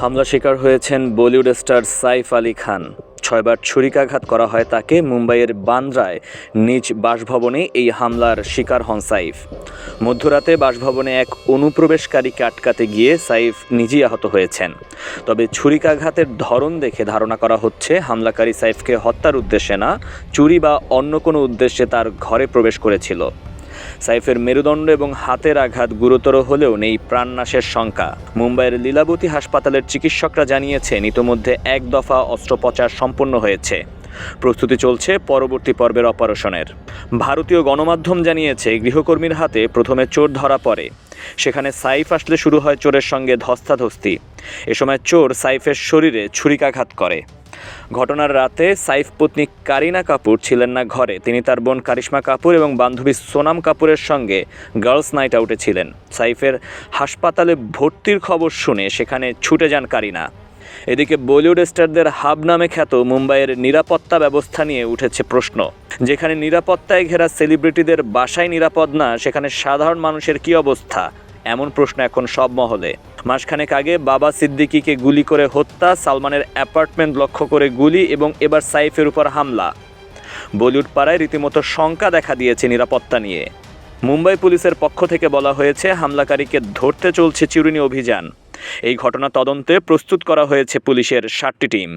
হামলা শিকার হয়েছেন বলিউড স্টার সাইফ আলী খান। ছয়বার ছুরিকাঘাত করা হয় তাকে মুম্বাইয়ের বান্দ্রায়। নিজ বাসভবনে এই হামলার শিকার হন সাইফ। মধ্যরাতে বাসভবনে এক অনুপ্রবেশকারীকে আটকাতে গিয়ে সাইফ নিজেই আহত হয়েছেন। তবে ছুরিকাঘাতের ধরন দেখে ধারণা করা হচ্ছে, হামলাকারী সাইফকে হত্যার উদ্দেশ্যে না, চুরি বা অন্য কোনো উদ্দেশ্যে তার ঘরে প্রবেশ করেছিল। সাইফের মেরুদণ্ড এবং হাতের আঘাত গুরুতর হলেও নেই প্রাণনাশের শঙ্কা। মুম্বাইয়ের লীলাবতী হাসপাতালের চিকিৎসকরা জানিয়েছেন, ইতোমধ্যে এক দফা অস্ত্রোপচার সম্পন্ন হয়েছে। প্রস্তুতি চলছে পরবর্তী পর্বের অপারেশনের। ভারতীয় গণমাধ্যম জানিয়েছে, গৃহকর্মীর হাতে প্রথমে চোর ধরা পড়ে। সেখানে সাইফ আসলে শুরু হয় চোরের সঙ্গে ধস্তাধস্তি। এ সময় চোর সাইফের শরীরে ছুরিকাঘাত করে। ঘটনার রাতে সাইফ পত্নী কারিনা কাপুর ছিলেন না ঘরে। তিনি তার বোন কারিশ্মা কাপুর এবং বান্ধবী সোনাম কাপুরের সঙ্গে গার্লস নাইট আউটে ছিলেন। সাইফের হাসপাতালে ভর্তির খবর শুনে সেখানে ছুটে যান কারিনা। এদিকে বলিউড স্টারদের হাব নামে খ্যাত মুম্বাইয়ের নিরাপত্তা ব্যবস্থা নিয়ে উঠেছে প্রশ্ন। যেখানে নিরাপত্তায় ঘেরা সেলিব্রিটিদের বাসায় নিরাপদ না, সেখানে সাধারণ মানুষের কী অবস্থা? এমন প্রশ্ন এখন সব মহলে। মাসখানেক আগে বাবা সিদ্দিকিকে গুলি করে হত্যা, সালমানের অ্যাপার্টমেন্ট লক্ষ্য করে গুলি এবং এবার সাইফের উপর হামলা। বলিউড পাড়ায় রীতিমতো শঙ্কা দেখা দিয়েছে নিরাপত্তা নিয়ে। মুম্বাই পুলিশের পক্ষ থেকে বলা হয়েছে, হামলাকারীকে ধরতে চলছে চিরুনি অভিযান। এই ঘটনা তদন্তে প্রস্তুত করা হয়েছে পুলিশের সাতটি টিম।